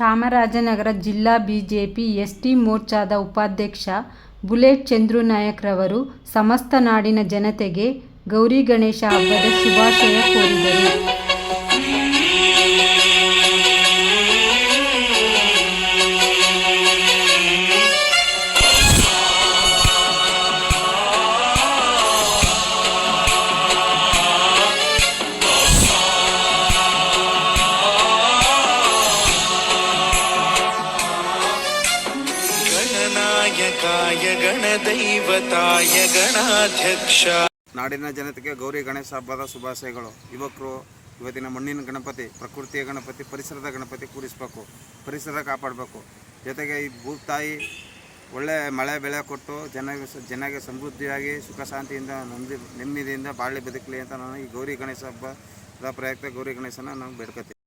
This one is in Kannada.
ಚಾಮರಾಜನಗರ ಜಿಲ್ಲಾ ಬಿಜೆಪಿ ಎಸ್ಟಿ ಮೋರ್ಚಾದ ಉಪಾಧ್ಯಕ್ಷ ಬುಲೆಟ್ ಚಂದ್ರು ನಾಯಕ್ರವರು ಸಮಸ್ತ ನಾಡಿನ ಜನತೆಗೆ ಗೌರಿ ಗಣೇಶ ಹಬ್ಬದ ಶುಭಾಶಯ ಕೋರಿದರು. ಗಣನಾಯಕಾಯ ಗಣದೈವತಾಯ ಗಣಾಧ್ಯಕ್ಷ. ನಾಡಿನ ಜನತೆಗೆ ಗೌರಿ ಗಣೇಶ ಹಬ್ಬದ ಶುಭಾಶಯಗಳು. ಯುವಕರು ಇವತ್ತಿನ ಮಣ್ಣಿನ ಗಣಪತಿ, ಪ್ರಕೃತಿಯ ಗಣಪತಿ, ಪರಿಸರದ ಗಣಪತಿ ಕೂರಿಸ್ಬೇಕು ಪರಿಸರ ಕಾಪಾಡಬೇಕು. ಜೊತೆಗೆ ಈ ಭೂತಾಯಿ ಒಳ್ಳೆ ಮಳೆ ಬೆಳೆ ಕೊಟ್ಟು ಜನ ಜನಗೆ ಸಮೃದ್ಧಿಯಾಗಿ, ಸುಖ ಶಾಂತಿಯಿಂದ ನೆಮ್ಮದಿ ನೆಮ್ಮದಿಯಿಂದ ಬಾಳಿ ಬದುಕಲಿ ಅಂತ ನಾನು ಈ ಗೌರಿ ಗಣೇಶ ಹಬ್ಬದ ಪ್ರಯುಕ್ತ ಗೌರಿ ಗಣೇಶನ ನಾನು ಬೇಡ್ಕೊತೀನಿ.